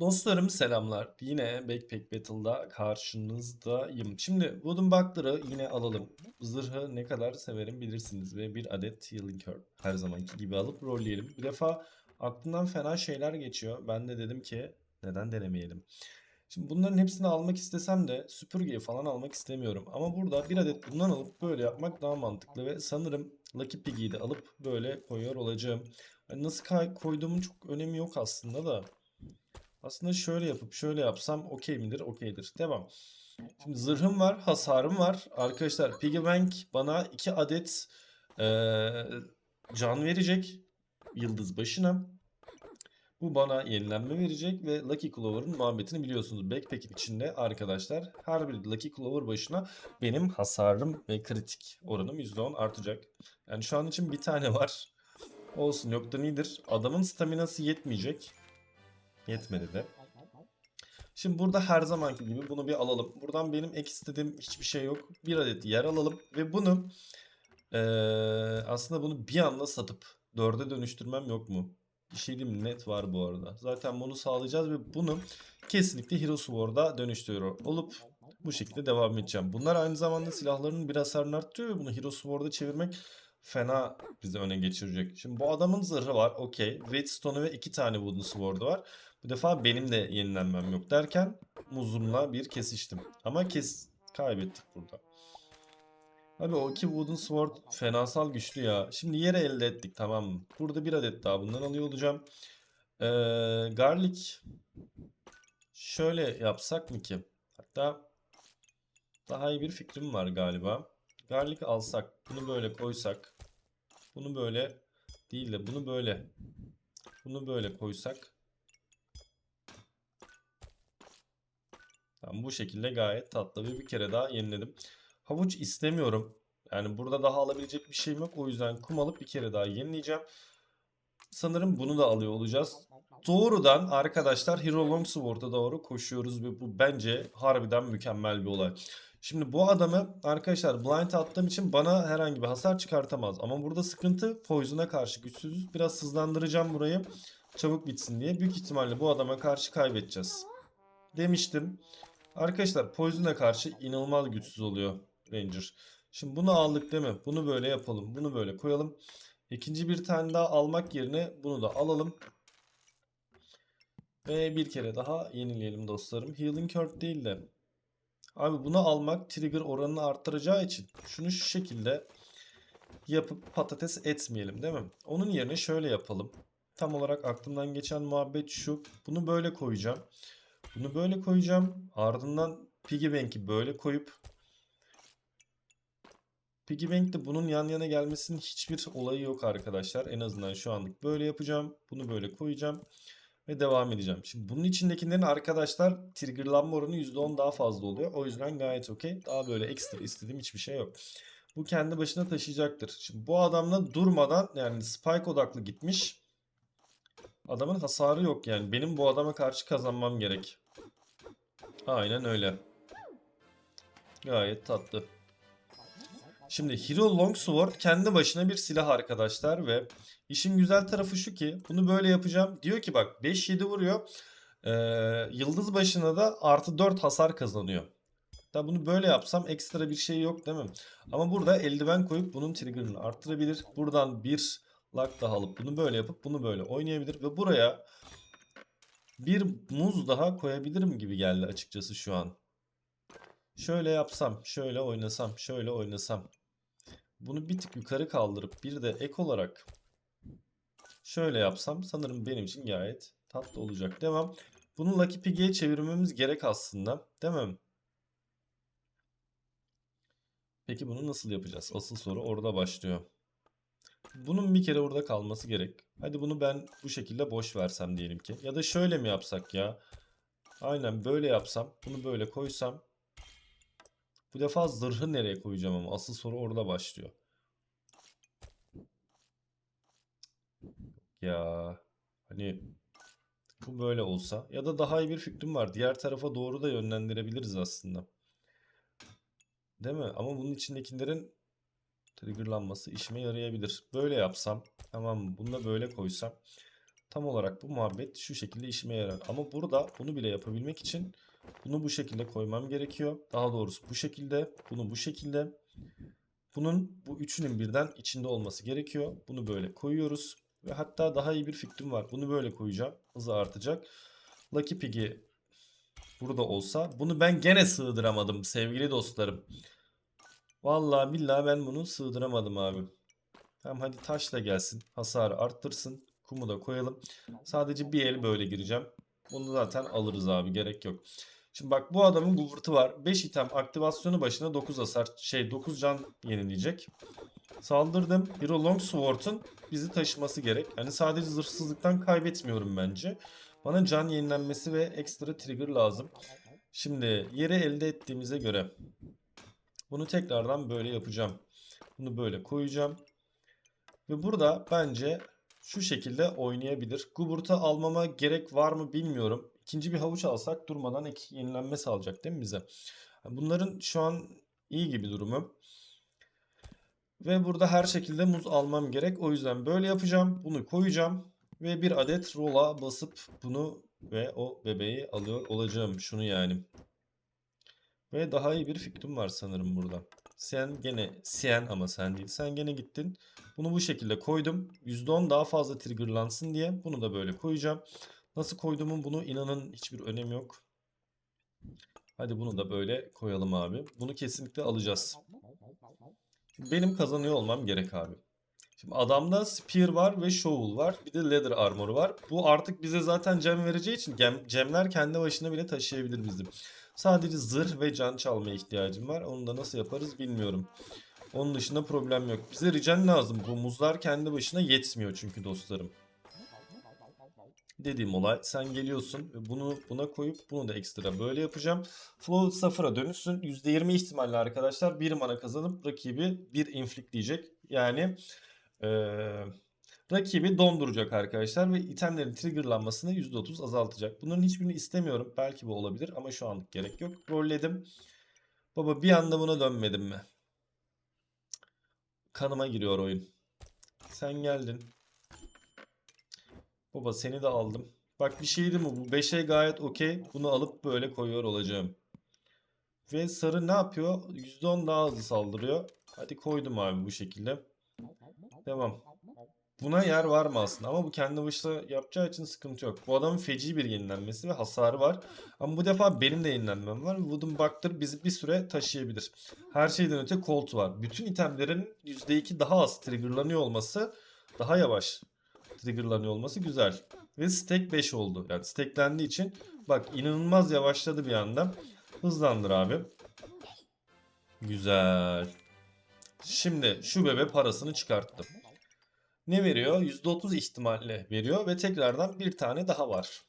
Dostlarım selamlar. Yine Backpack Battle'da karşınızdayım. Şimdi Wooden Buckler'ı yine alalım. Zırhı ne kadar severim bilirsiniz ve bir adet Healing Herb her zamanki gibi alıp rolleyelim. Bu defa aklımdan fena şeyler geçiyor. Ben de dedim ki neden denemeyelim. Şimdi bunların hepsini almak istesem de süpürgeyi falan almak istemiyorum. Ama burada bir adet bundan alıp böyle yapmak daha mantıklı ve sanırım Lucky Piggy'yi de alıp böyle koyuyor olacağım. Hani nasıl koyduğumun çok önemi yok aslında da. Aslında şöyle yapıp şöyle yapsam okey midir? Okeydir. Devam. Şimdi zırhım var, hasarım var. Arkadaşlar Piggy Bank bana 2 adet eee, can verecek yıldız başına. Bu bana yenilenme verecek ve Lucky Clover'ın muhabbetini biliyorsunuz. Backpack'in içinde arkadaşlar her bir Lucky Clover başına benim hasarım ve kritik oranım %10 artacak. Yani şu an için bir tane var. Olsun yok da nedir? Adamın staminası yetmeyecek. Yetmedi de. Şimdi burada her zamanki gibi bunu bir alalım. Buradan benim ek istediğim hiçbir şey yok. Bir adet yer alalım ve bunu eee, aslında bunu bir anda satıp dörde dönüştürmem yok mu? Bir şey diyeyim net var bu arada. Zaten bunu sağlayacağız ve bunu kesinlikle Hero Sword'a dönüştürüyor olup bu şekilde devam edeceğim. Bunlar aynı zamanda silahlarının bir hasarını arttırıyor ve bunu Hero Sword'a çevirmek fena bizi öne geçirecek. Şimdi bu adamın zırhı var. Okey. Whetstone'u ve iki tane Wooden Sword'u var. Bu defa benim de yenilenmem yok derken muzumla bir kesiştim. Ama kes kaybettik burada. Abi o iki Wooden Sword fenasal güçlü ya. Şimdi yere elde ettik tamam mı? Burada bir adet daha bundan alıyor olacağım. Ee, garlic şöyle yapsak mı ki? Hatta daha iyi bir fikrim var galiba. Garlic alsak, bunu böyle koysak, bunu böyle değil de bunu böyle, bunu böyle koysak. Tamam, bu şekilde gayet tatlı ve bir kere daha yeniledim. Havuç istemiyorum. Yani burada daha alabilecek bir şeyim yok. O yüzden kum alıp bir kere daha yenileyeceğim. Sanırım bunu da alıyor olacağız. Doğrudan arkadaşlar Hero Longsword'a doğru koşuyoruz ve bu bence harbiden mükemmel bir olay. Şimdi bu adamı arkadaşlar blind attığım için bana herhangi bir hasar çıkartamaz. Ama burada sıkıntı Poison'a karşı güçsüzüz. Biraz hızlandıracağım burayı. Çabuk bitsin diye. Büyük ihtimalle bu adama karşı kaybedeceğiz. Demiştim. Arkadaşlar Poison'a karşı inanılmaz güçsüz oluyor Ranger. Şimdi bunu aldık değil mi? Bunu böyle yapalım. Bunu böyle koyalım. İkinci bir tane daha almak yerine bunu da alalım. Ve bir kere daha yenileyelim dostlarım. Healing Herb değil de. Abi bunu almak trigger oranını arttıracağı için şunu şu şekilde yapıp patates etmeyelim değil mi? Onun yerine şöyle yapalım. Tam olarak aklımdan geçen muhabbet şu. Bunu böyle koyacağım. Bunu böyle koyacağım. Ardından Piggy Bank'i böyle koyup Piggy Bank'te bunun yan yana gelmesinin hiçbir olayı yok arkadaşlar. En azından şu anlık böyle yapacağım. Bunu böyle koyacağım. Ve devam edeceğim. Şimdi bunun içindekilerin arkadaşlar triggerlanma oranı %10 daha fazla oluyor. O yüzden gayet okey. Daha böyle ekstra istediğim hiçbir şey yok. Bu kendi başına taşıyacaktır. Şimdi bu adamla durmadan yani spike odaklı gitmiş. Adamın hasarı yok yani. Benim bu adama karşı kazanmam gerek. Aynen öyle. Gayet tatlı. Şimdi Hero Longsword kendi başına bir silah arkadaşlar ve işin güzel tarafı şu ki bunu böyle yapacağım. Diyor ki bak 5-7 vuruyor. Ee, yıldız başına da artı 4 hasar kazanıyor. Da bunu böyle yapsam ekstra bir şey yok değil mi? Ama burada eldiven koyup bunun trigger'ını arttırabilir. Buradan bir lock daha alıp bunu böyle yapıp bunu böyle oynayabilir. Ve buraya bir muz daha koyabilirim gibi geldi açıkçası şu an. Şöyle yapsam, şöyle oynasam, şöyle oynasam. Bunu bir tık yukarı kaldırıp bir de ek olarak şöyle yapsam sanırım benim için gayet tatlı olacak. Devam. Bunu Lucky Piggy'ye çevirmemiz gerek aslında. Değil mi? Peki bunu nasıl yapacağız? Asıl soru orada başlıyor. Bunun bir kere orada kalması gerek. Hadi bunu ben bu şekilde boş versem diyelim ki. Ya da şöyle mi yapsak ya? Aynen böyle yapsam. Bunu böyle koysam. Bu defa zırhı nereye koyacağım ama asıl soru orada başlıyor. Ya hani bu böyle olsa ya da daha iyi bir fikrim var. Diğer tarafa doğru da yönlendirebiliriz aslında. Değil mi? Ama bunun içindekilerin triggerlanması işime yarayabilir. Böyle yapsam tamam? Bunu da böyle koysam. Tam olarak bu muhabbet şu şekilde işime yarar. Ama burada bunu bile yapabilmek için bunu bu şekilde koymam gerekiyor. Daha doğrusu bu şekilde, bunu bu şekilde. Bunun bu üçünün birden içinde olması gerekiyor. Bunu böyle koyuyoruz. Ve hatta daha iyi bir fikrim var. Bunu böyle koyacağım. Hızı artacak. Lucky Pig'i burada olsa bunu ben gene sığdıramadım sevgili dostlarım. Vallahi billahi ben bunu sığdıramadım abi. Tamam hadi taşla gelsin. Hasarı arttırsın. Kumu da koyalım. Sadece bir el böyle gireceğim. Bunu zaten alırız abi gerek yok. Şimdi bak bu adamın guvurtu var. 5 item aktivasyonu başına 9 hasar şey 9 can yenileyecek. Saldırdım. Hero Longsword'un bizi taşıması gerek. Hani sadece zırhsızlıktan kaybetmiyorum bence. Bana can yenilenmesi ve ekstra trigger lazım. Şimdi yeri elde ettiğimize göre bunu tekrardan böyle yapacağım. Bunu böyle koyacağım. Ve burada bence şu şekilde oynayabilir. Guburt'a almama gerek var mı bilmiyorum. İkinci bir havuç alsak durmadan ek yenilenme sağlayacak değil mi bize? Bunların şu an iyi gibi durumu. Ve burada her şekilde muz almam gerek. O yüzden böyle yapacağım. Bunu koyacağım. Ve bir adet rola basıp bunu ve o bebeği alıyor olacağım. Şunu yani. Ve daha iyi bir fikrim var sanırım burada. Sen gene sen ama sen değil. Sen gene gittin. Bunu bu şekilde koydum. %10 daha fazla triggerlansın diye bunu da böyle koyacağım. Nasıl koyduğumun bunu inanın hiçbir önemi yok. Hadi bunu da böyle koyalım abi. Bunu kesinlikle alacağız. Benim kazanıyor olmam gerek abi. Şimdi adamda Spear var ve Shovel var. Bir de Leather Armor var. Bu artık bize zaten cem vereceği için gem, cemler kendi başına bile taşıyabilir bizi. Sadece zırh ve can çalmaya ihtiyacım var. Onu da nasıl yaparız bilmiyorum. Onun dışında problem yok. Bize regen lazım. Bu muzlar kendi başına yetmiyor çünkü dostlarım. Dediğim olay sen geliyorsun bunu buna koyup bunu da ekstra böyle yapacağım. Flow sıfıra dönüşsün. %20 ihtimalle arkadaşlar bir mana kazanıp rakibi bir inflict diyecek. Yani eee rakibi donduracak arkadaşlar ve itemlerin triggerlanmasını %30 azaltacak. Bunların hiçbirini istemiyorum. Belki bu olabilir ama şu anlık gerek yok. Rolledim. Baba bir anda buna dönmedim mi? Kanıma giriyor oyun. Sen geldin. Baba seni de aldım. Bak bir şey değil mi? Bu 5'e gayet okey. Bunu alıp böyle koyuyor olacağım. Ve sarı ne yapıyor? %10 daha hızlı saldırıyor. Hadi koydum abi bu şekilde. Devam. Buna yer var mı aslında? Ama bu kendi başına yapacağı için sıkıntı yok. Bu adamın feci bir yenilenmesi ve hasarı var. Ama bu defa benim de yenilenmem var. Wooden Buckler bizi bir süre taşıyabilir. Her şeyden öte Colt var. Bütün itemlerin %2 daha az triggerlanıyor olması daha yavaş triggerlanıyor olması güzel. Ve stack 5 oldu. Yani stacklendiği için bak inanılmaz yavaşladı bir anda. Hızlandır abi. Güzel. Şimdi şu bebe parasını çıkarttı. Ne veriyor? %30 ihtimalle veriyor ve tekrardan bir tane daha var.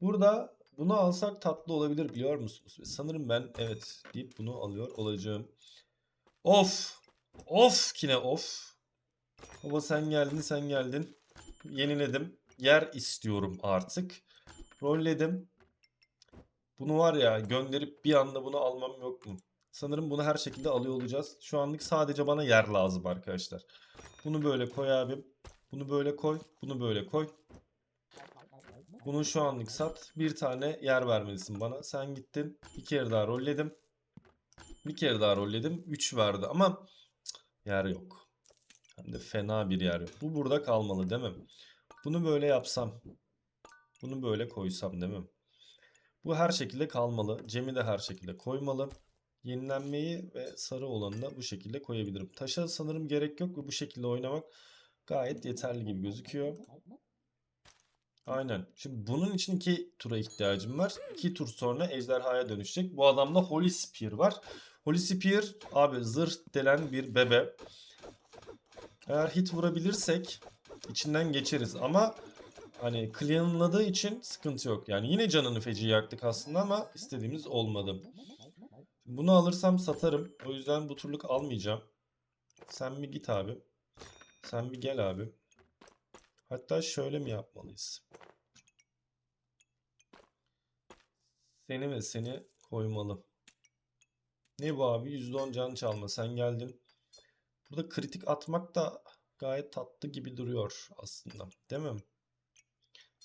Burada bunu alsak tatlı olabilir biliyor musunuz? Sanırım ben evet deyip bunu alıyor olacağım. Of! Of yine of. Baba sen geldin sen geldin. Yeniledim. Yer istiyorum artık. Rolledim. Bunu var ya gönderip bir anda bunu almam yok mu? Sanırım bunu her şekilde alıyor olacağız. Şu anlık sadece bana yer lazım arkadaşlar. Bunu böyle koy abim. Bunu böyle koy. Bunu böyle koy. Bunu şu anlık sat. Bir tane yer vermelisin bana. Sen gittin. Bir kere daha rolledim. Bir kere daha rolledim. 3 verdi ama yer yok. Hem de fena bir yer yok. Bu burada kalmalı değil mi? Bunu böyle yapsam. Bunu böyle koysam değil mi? Bu her şekilde kalmalı. Cem'i de her şekilde koymalı. Yenilenmeyi ve sarı olanı da bu şekilde koyabilirim. Taşa sanırım gerek yok ve bu şekilde oynamak gayet yeterli gibi gözüküyor. Aynen. Şimdi bunun için iki tura ihtiyacım var. İki tur sonra ejderhaya dönüşecek. Bu adamda Holy Spear var. Holy Spear abi zırh delen bir bebe. Eğer hit vurabilirsek içinden geçeriz ama hani cleanladığı için sıkıntı yok. Yani yine canını feci yaktık aslında ama istediğimiz olmadı. Bunu alırsam satarım. O yüzden bu turluk almayacağım. Sen bir git abi. Sen bir gel abi. Hatta şöyle mi yapmalıyız? Seni ve seni koymalı. Ne bu abi? %10 can çalma. Sen geldin. Burada kritik atmak da gayet tatlı gibi duruyor aslında. Değil mi?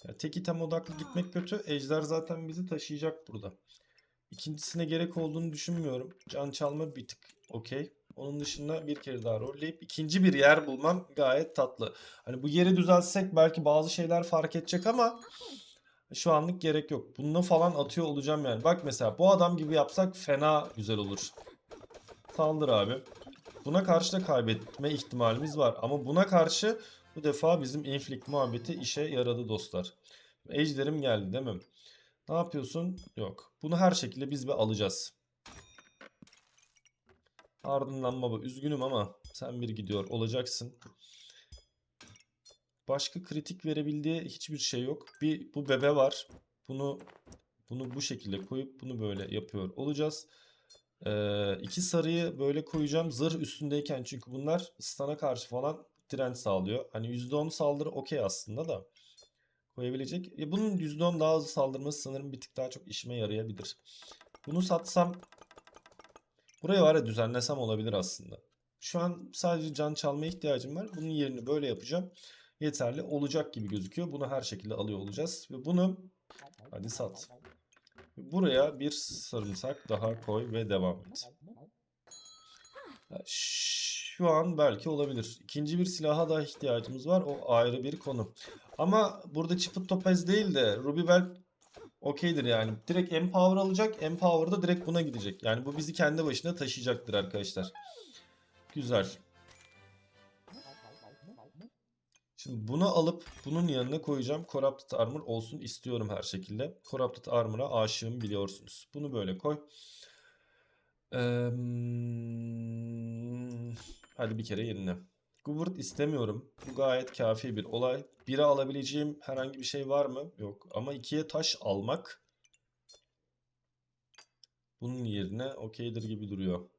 Ya tek item odaklı gitmek kötü. Ejder zaten bizi taşıyacak burada. İkincisine gerek olduğunu düşünmüyorum. Can çalma bir tık okey. Onun dışında bir kere daha rolleyip ikinci bir yer bulmam gayet tatlı. Hani bu yeri düzeltsek belki bazı şeyler fark edecek ama şu anlık gerek yok. Bunu falan atıyor olacağım yani. Bak mesela bu adam gibi yapsak fena güzel olur. Saldır abi. Buna karşı da kaybetme ihtimalimiz var. Ama buna karşı bu defa bizim inflict muhabbeti işe yaradı dostlar. Ejderim geldi değil mi? Ne yapıyorsun? Yok. Bunu her şekilde biz bir alacağız. Ardından baba üzgünüm ama sen bir gidiyor olacaksın. Başka kritik verebildiği hiçbir şey yok. Bir bu bebe var. Bunu bunu bu şekilde koyup bunu böyle yapıyor olacağız. Ee, iki sarıyı böyle koyacağım zırh üstündeyken çünkü bunlar stun'a karşı falan direnç sağlıyor. Hani %10 saldırı okey aslında da koyabilecek. E, bunun %10 daha hızlı saldırması sanırım bir tık daha çok işime yarayabilir. Bunu satsam buraya var ya düzenlesem olabilir aslında. Şu an sadece can çalmaya ihtiyacım var. Bunun yerini böyle yapacağım. Yeterli olacak gibi gözüküyor. Bunu her şekilde alıyor olacağız. Ve bunu hadi sat. Buraya bir sarımsak daha koy ve devam et. Şu an belki olabilir. İkinci bir silaha da ihtiyacımız var. O ayrı bir konu. Ama burada çıpıt topaz değil de Ruby Bell okeydir yani. Direkt Empower alacak. Empower da direkt buna gidecek. Yani bu bizi kendi başına taşıyacaktır arkadaşlar. Güzel. Şimdi bunu alıp bunun yanına koyacağım. Corrupted Armor olsun istiyorum her şekilde. Corrupted Armor'a aşığım biliyorsunuz. Bunu böyle koy. Eee, hadi bir kere yenile. Gubert istemiyorum. Bu gayet kafi bir olay. 1'e alabileceğim herhangi bir şey var mı? Yok. Ama 2'ye taş almak bunun yerine okeydir gibi duruyor.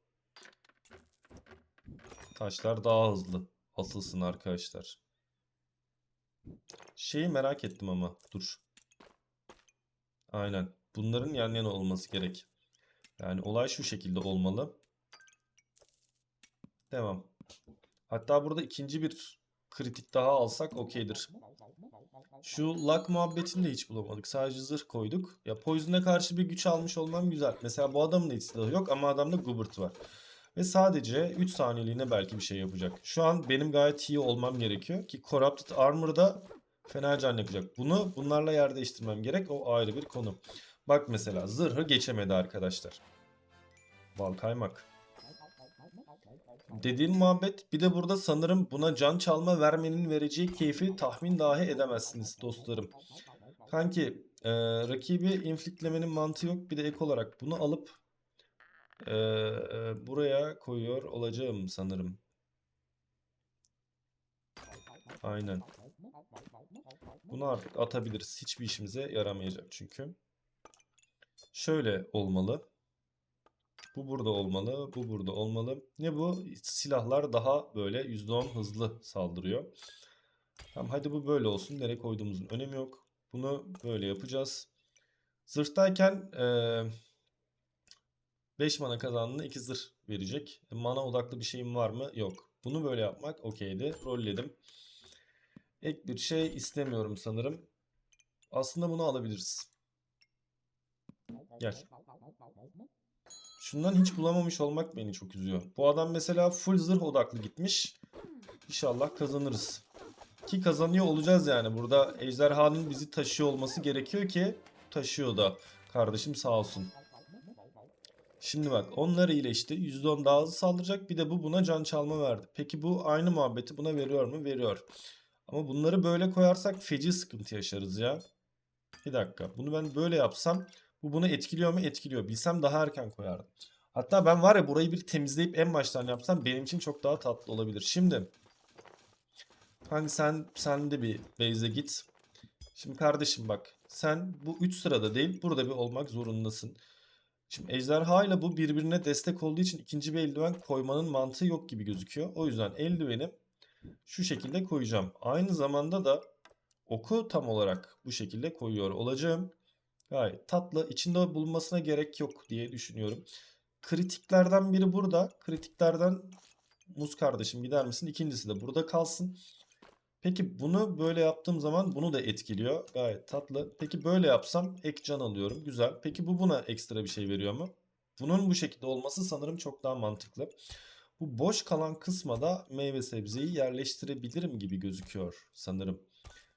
Taşlar daha hızlı atılsın arkadaşlar. Şeyi merak ettim ama. Dur. Aynen. Bunların yan yana olması gerek. Yani olay şu şekilde olmalı. Devam. Hatta burada ikinci bir kritik daha alsak okeydir. Şu luck muhabbetini de hiç bulamadık. Sadece zırh koyduk. Ya Poison'a karşı bir güç almış olmam güzel. Mesela bu adamın da hiç silahı yok ama adamda Gubert var. Ve sadece 3 saniyeliğine belki bir şey yapacak. Şu an benim gayet iyi olmam gerekiyor ki Corrupted Armor'da fena can yakacak. Bunu bunlarla yer değiştirmem gerek. O ayrı bir konu. Bak mesela zırhı geçemedi arkadaşlar. Bal kaymak. Dediğin muhabbet bir de burada sanırım buna can çalma vermenin vereceği keyfi tahmin dahi edemezsiniz dostlarım. Kanki e, rakibi infliktlemenin mantığı yok. Bir de ek olarak bunu alıp e, e, buraya koyuyor olacağım sanırım. Aynen. Bunu artık atabiliriz. Hiçbir işimize yaramayacak çünkü. Şöyle olmalı. Bu burada olmalı. Bu burada olmalı. Ne bu? Silahlar daha böyle %10 hızlı saldırıyor. Tamam hadi bu böyle olsun. Nereye koyduğumuzun önemi yok. Bunu böyle yapacağız. Zırhtayken 5 mana kazandığında 2 zırh verecek. E, Mana odaklı bir şeyim var mı? Yok. Bunu böyle yapmak okeydi. Rolledim. Ek bir şey istemiyorum sanırım. Aslında bunu alabiliriz. Gel. Şundan hiç bulamamış olmak beni çok üzüyor. Bu adam mesela full zırh odaklı gitmiş. İnşallah kazanırız. Ki kazanıyor olacağız yani. Burada ejderhanın bizi taşıyor olması gerekiyor ki taşıyor da. Kardeşim sağ olsun. Şimdi bak onlar iyileşti. %10 daha hızlı saldıracak. Bir de bu buna can çalma verdi. Peki bu aynı muhabbeti buna veriyor mu? Veriyor. Ama bunları böyle koyarsak feci sıkıntı yaşarız ya. Bir dakika. Bunu ben böyle yapsam bu bunu etkiliyor mu? Etkiliyor. Bilsem daha erken koyardım. Hatta ben var ya burayı bir temizleyip en baştan yapsam benim için çok daha tatlı olabilir. Şimdi hani sen sen de bir base'e git. Şimdi kardeşim bak sen bu 3 sırada değil burada bir olmak zorundasın. Şimdi ejderha ile bu birbirine destek olduğu için ikinci bir eldiven koymanın mantığı yok gibi gözüküyor. O yüzden eldiveni şu şekilde koyacağım. Aynı zamanda da oku tam olarak bu şekilde koyuyor olacağım. Gayet tatlı. İçinde bulunmasına gerek yok diye düşünüyorum. Kritiklerden biri burada. Kritiklerden Muz kardeşim gider misin? İkincisi de burada kalsın. Peki bunu böyle yaptığım zaman bunu da etkiliyor. Gayet tatlı. Peki böyle yapsam ek can alıyorum. Güzel. Peki bu buna ekstra bir şey veriyor mu? Bunun bu şekilde olması sanırım çok daha mantıklı. Bu boş kalan kısma da meyve sebzeyi yerleştirebilirim gibi gözüküyor sanırım.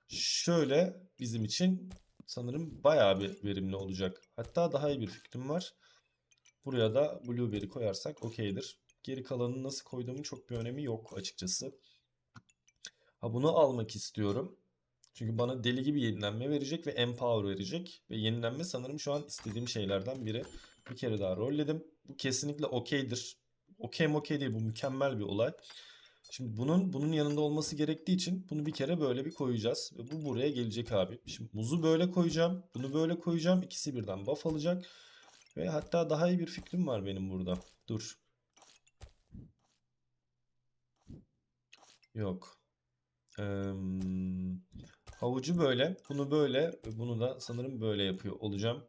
Şöyle bizim için sanırım bayağı bir verimli olacak. Hatta daha iyi bir fikrim var. Buraya da blueberry koyarsak okeydir. Geri kalanını nasıl koyduğumun çok bir önemi yok açıkçası. Ha bunu almak istiyorum. Çünkü bana deli gibi yenilenme verecek ve empower verecek. Ve yenilenme sanırım şu an istediğim şeylerden biri. Bir kere daha rolledim. Bu kesinlikle okeydir. Okey okey değil bu mükemmel bir olay. Şimdi bunun bunun yanında olması gerektiği için bunu bir kere böyle bir koyacağız. Ve bu buraya gelecek abi. Şimdi muzu böyle koyacağım. Bunu böyle koyacağım. İkisi birden buff alacak. Ve hatta daha iyi bir fikrim var benim burada. Dur. Yok. Eee, havucu böyle, bunu böyle bunu da sanırım böyle yapıyor olacağım.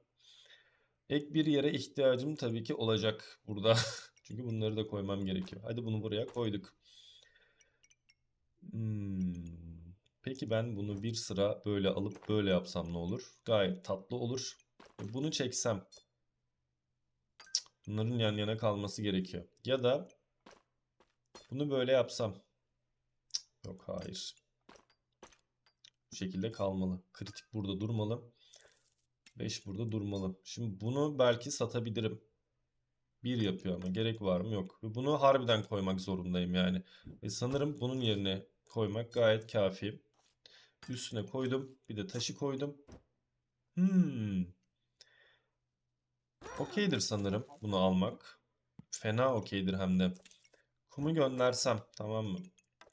Ek bir yere ihtiyacım tabii ki olacak burada. Çünkü bunları da koymam gerekiyor. Hadi bunu buraya koyduk. Hmm, Peki ben bunu bir sıra böyle alıp böyle yapsam ne olur? Gayet tatlı olur. Bunu çeksem. Bunların yan yana kalması gerekiyor. Ya da bunu böyle yapsam. Yok hayır. Bu şekilde kalmalı. Kritik burada durmalı. 5 burada durmalı. Şimdi bunu belki satabilirim. 1 yapıyor ama gerek var mı? Yok. Bunu harbiden koymak zorundayım yani. Ve sanırım bunun yerine koymak gayet kafi. Üstüne koydum. Bir de taşı koydum. Hmm. Okeydir sanırım bunu almak. Fena okeydir hem de. Kumu göndersem tamam mı?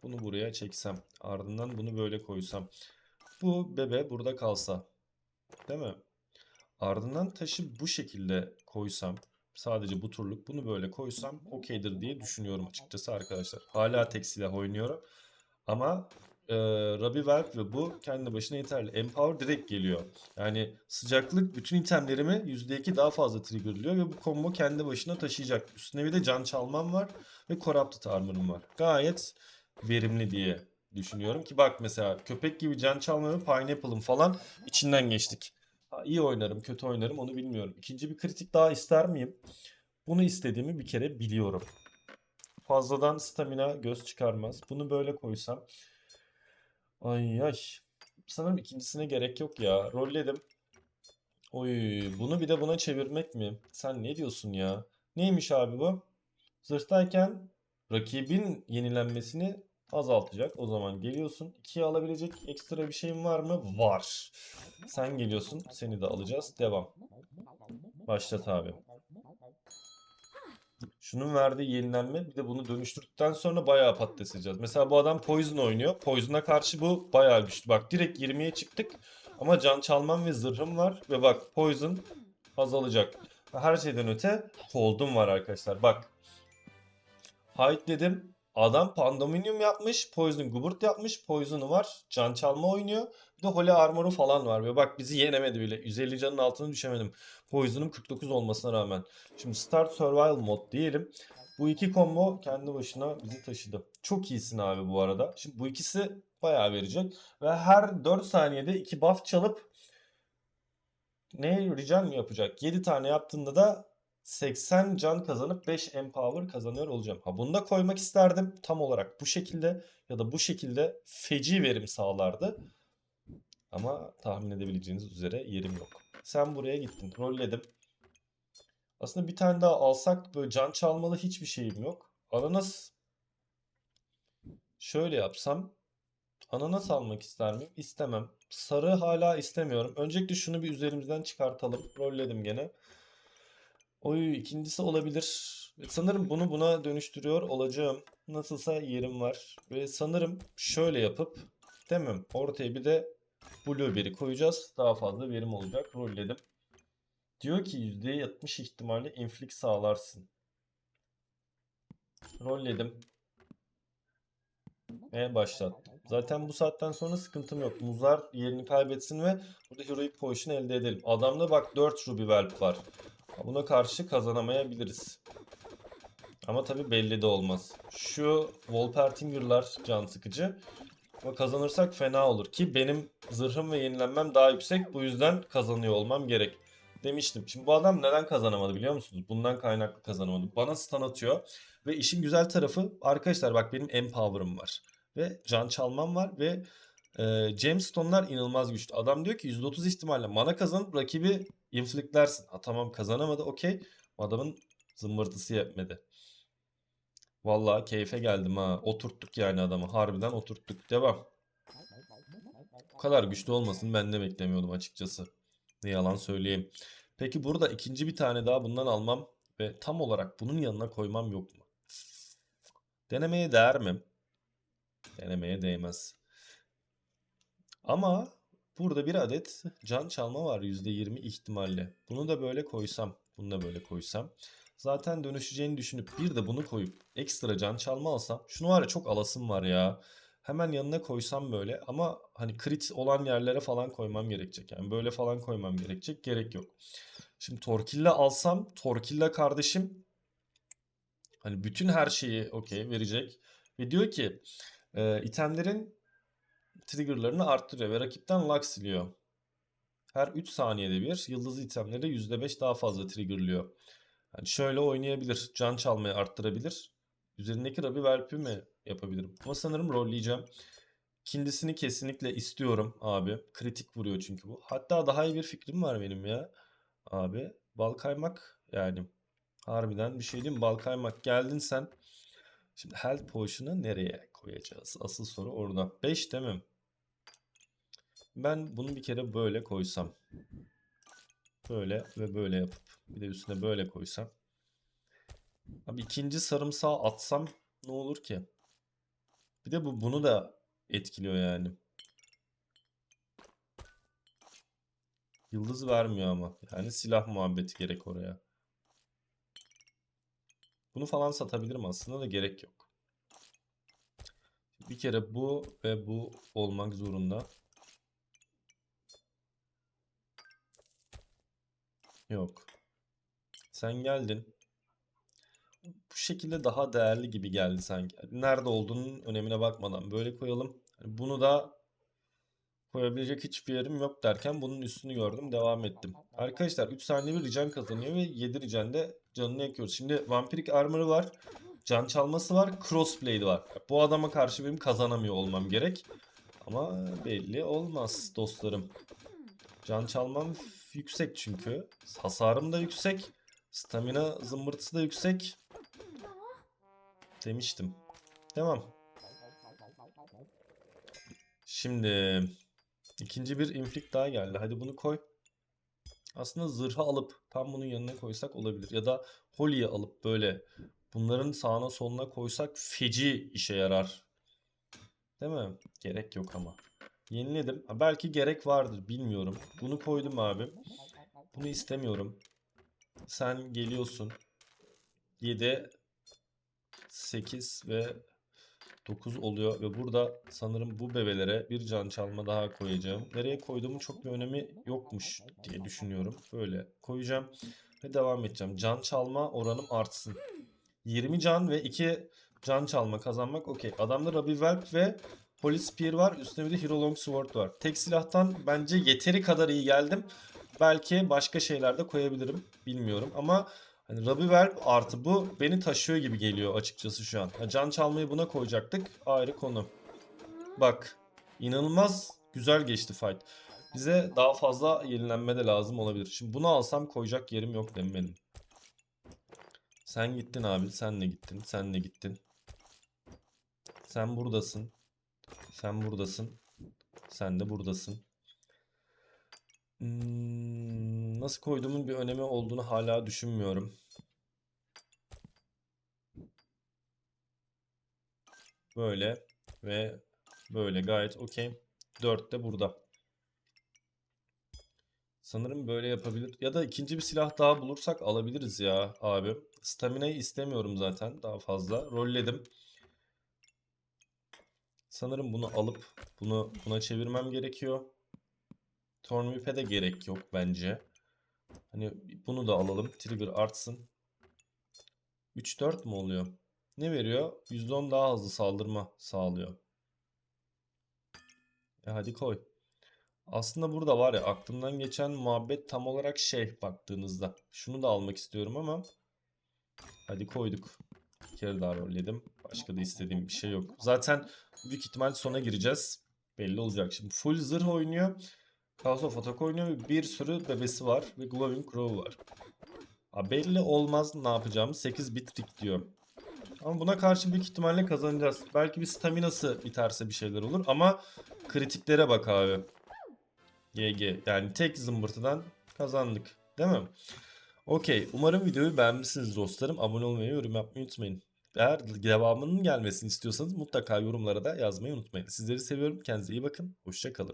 Bunu buraya çeksem. Ardından bunu böyle koysam. Bu bebe burada kalsa. Değil mi? Ardından taşı bu şekilde koysam. Sadece bu turluk bunu böyle koysam okeydir diye düşünüyorum açıkçası arkadaşlar. Hala tek silah oynuyorum. Ama e, Robbie Welp ve bu kendi başına yeterli. Empower direkt geliyor. Yani sıcaklık bütün itemlerimi %2 daha fazla triggerlıyor ve bu combo kendi başına taşıyacak. Üstüne bir de can çalmam var ve Corrupted Armor'ım var. Gayet verimli diye düşünüyorum ki bak mesela köpek gibi can çalma ve Pineapple'ın falan içinden geçtik. Ha, iyi oynarım, kötü oynarım onu bilmiyorum. İkinci bir kritik daha ister miyim? Bunu istediğimi bir kere biliyorum. Fazladan stamina göz çıkarmaz. Bunu böyle koysam. Ay ay. Sanırım ikincisine gerek yok ya. Rolledim. Oy, bunu bir de buna çevirmek mi? Sen ne diyorsun ya? Neymiş abi bu? Zırhtayken rakibin yenilenmesini azaltacak. O zaman geliyorsun. 2'ye alabilecek ekstra bir şeyin var mı? Var. Sen geliyorsun. Seni de alacağız. Devam. Başlat abi. Şunun verdiği yenilenme bir de bunu dönüştürdükten sonra bayağı yiyeceğiz. Mesela bu adam Poison oynuyor. Poison'a karşı bu bayağı güçlü. Bak direkt 20'ye çıktık. Ama can çalmam ve zırhım var. Ve bak Poison azalacak. Her şeyden öte Cold'um var arkadaşlar. Bak. Hide dedim. Adam Pandemonium yapmış. Poison Gubert yapmış. Poison'u var. Can çalma oynuyor. Bir de Holy Armor'u falan var. Ve bak bizi yenemedi bile. 150 canın altına düşemedim. Poison'um 49 olmasına rağmen. Şimdi Start Survival Mod diyelim. Bu iki combo kendi başına bizi taşıdı. Çok iyisin abi bu arada. Şimdi bu ikisi bayağı verecek. Ve her 4 saniyede 2 buff çalıp ne regen mi yapacak? 7 tane yaptığında da 80 can kazanıp 5 empower kazanıyor olacağım. Ha bunu da koymak isterdim. Tam olarak bu şekilde ya da bu şekilde feci verim sağlardı. Ama tahmin edebileceğiniz üzere yerim yok. Sen buraya gittin. Rolledim. Aslında bir tane daha alsak böyle can çalmalı hiçbir şeyim yok. Ananas şöyle yapsam ananas almak ister miyim? İstemem. Sarı hala istemiyorum. Öncelikle şunu bir üzerimizden çıkartalım. Rolledim gene. Oy ikincisi olabilir. Sanırım bunu buna dönüştürüyor olacağım. Nasılsa yerim var. Ve sanırım şöyle yapıp mi? Ortaya bir de blueberry koyacağız. Daha fazla verim olacak. Rolledim. Diyor ki %70 ihtimalle inflict sağlarsın. Rolledim. Ve başlattım. Zaten bu saatten sonra sıkıntım yok. Muzlar yerini kaybetsin ve burada Heroic Potion elde edelim. Adamda bak 4 Ruby Whelp var. Buna karşı kazanamayabiliriz. Ama tabi belli de olmaz. Şu Wolpertinger'lar can sıkıcı. Ama kazanırsak fena olur ki benim zırhım ve yenilenmem daha yüksek. Bu yüzden kazanıyor olmam gerek. Demiştim. Şimdi bu adam neden kazanamadı biliyor musunuz? Bundan kaynaklı kazanamadı. Bana stun atıyor. Ve işin güzel tarafı arkadaşlar bak benim empower'ım var. Ve can çalmam var ve e, gemstone'lar inanılmaz güçlü. Adam diyor ki %30 ihtimalle mana kazanıp rakibi inflictlersin. Ha tamam kazanamadı okey. Adamın zımbırtısı yetmedi. Vallahi keyfe geldim ha. Oturttuk yani adamı. Harbiden oturttuk. Devam. Bu kadar güçlü olmasın ben de beklemiyordum açıkçası. Ne yalan söyleyeyim. Peki burada ikinci bir tane daha bundan almam ve tam olarak bunun yanına koymam yok mu? Denemeye değer mi? Denemeye değmez. Ama burada bir adet can çalma var %20 ihtimalle. Bunu da böyle koysam, bunu da böyle koysam. Zaten dönüşeceğini düşünüp bir de bunu koyup ekstra can çalma alsam. Şunu var ya çok alasım var ya. Hemen yanına koysam böyle ama hani crit olan yerlere falan koymam gerekecek. Yani böyle falan koymam gerekecek. Gerek yok. Şimdi Torkilla alsam Torkilla kardeşim hani bütün her şeyi okey verecek. Ve diyor ki e, itemlerin triggerlarını arttırıyor ve rakipten lag siliyor. Her 3 saniyede bir yıldızlı itemleri %5 daha fazla triggerlıyor. Yani şöyle oynayabilir. Can çalmayı arttırabilir. Üzerindeki Rabi Velp'i mi yapabilirim? Ama sanırım rolleyeceğim. Kindisini kesinlikle istiyorum abi. Kritik vuruyor çünkü bu. Hatta daha iyi bir fikrim var benim ya. Abi bal kaymak yani. Harbiden bir şey diyeyim? Bal kaymak geldin sen. Şimdi health potion'ı nereye koyacağız? Asıl soru orada. 5 değil mi? Ben bunu bir kere böyle koysam. Böyle ve böyle yapıp bir de üstüne böyle koysam. Abi ikinci sarımsağı atsam ne olur ki? Bir de bu bunu da etkiliyor yani. Yıldız vermiyor ama. Yani silah muhabbeti gerek oraya. Bunu falan satabilirim aslında da gerek yok. Bir kere bu ve bu olmak zorunda. Yok. Sen geldin. Bu şekilde daha değerli gibi geldi sanki. Nerede olduğunun önemine bakmadan böyle koyalım. Hani Bunu da koyabilecek hiçbir yerim yok derken bunun üstünü gördüm. Devam ettim. Arkadaşlar 3 saniye bir regen kazanıyor ve 7 regen de canını yakıyoruz. Şimdi vampirik armor'ı var. Can çalması var. Crossblade var. Bu adama karşı benim kazanamıyor olmam gerek. Ama belli olmaz dostlarım. Can çalmam yüksek çünkü. Hasarım da yüksek. Stamina zımbırtısı da yüksek. Demiştim. Devam. Şimdi ikinci bir inflict daha geldi. Hadi bunu koy. Aslında zırhı alıp tam bunun yanına koysak olabilir. Ya da Holy'yi alıp böyle bunların sağına soluna koysak feci işe yarar. Değil mi? Gerek yok ama. Yeniledim. Belki gerek vardır bilmiyorum. Bunu koydum abi. Bunu istemiyorum. Sen geliyorsun. 7 8 ve 9 oluyor ve burada sanırım bu bebelere bir can çalma daha koyacağım. Nereye koyduğumun çok bir önemi yokmuş diye düşünüyorum. Böyle koyacağım ve devam edeceğim. Can çalma oranım artsın. 20 can ve 2 can çalma kazanmak okey. Adamda Rabi Velp ve Holy Spear var. Üstüne bir de Hero Long Sword var. Tek silahtan bence yeteri kadar iyi geldim. Belki başka şeyler de koyabilirim. Bilmiyorum ama hani Rabi Velp artı bu beni taşıyor gibi geliyor açıkçası şu an. Ya can çalmayı buna koyacaktık. Ayrı konu. Bak. inanılmaz güzel geçti fight. Bize daha fazla yenilenme de lazım olabilir. Şimdi bunu alsam koyacak yerim yok benim? Sen gittin abi. Sen de gittin. Sen de gittin. Sen buradasın. Sen buradasın. Sen de buradasın. Hmm, nasıl koyduğumun bir önemi olduğunu hala düşünmüyorum. Böyle ve böyle gayet okey. 4 de burada. Sanırım böyle yapabilir. Ya da ikinci bir silah daha bulursak alabiliriz ya abi. Stamina'yı istemiyorum zaten daha fazla. Rolledim. Sanırım bunu alıp bunu buna çevirmem gerekiyor. Tornwhip'e de gerek yok bence. Hani bunu da alalım. Trigger artsın. 3-4 mu oluyor? Ne veriyor? %10 daha hızlı saldırma sağlıyor. E hadi koy. Aslında burada var ya aklımdan geçen muhabbet tam olarak şey baktığınızda. Şunu da almak istiyorum ama hadi koyduk. Bir kere daha rolledim. Başka da istediğim bir şey yok. Zaten büyük ihtimal sona gireceğiz. Belli olacak. Şimdi full zırh oynuyor. Chaos of Attack oynuyor bir sürü bebesi var ve Glowing Crow var. Ha, belli olmaz ne yapacağımız. 8 bit rig diyor. Ama buna karşı büyük ihtimalle kazanacağız. Belki bir staminası biterse bir şeyler olur ama kritiklere bak abi. GG. Yani tek zımbırtıdan kazandık. Değil mi? Okey. Umarım videoyu beğenmişsiniz dostlarım. Abone olmayı, yorum yapmayı unutmayın. Eğer devamının gelmesini istiyorsanız mutlaka yorumlara da yazmayı unutmayın. Sizleri seviyorum. Kendinize iyi bakın. Hoşça kalın.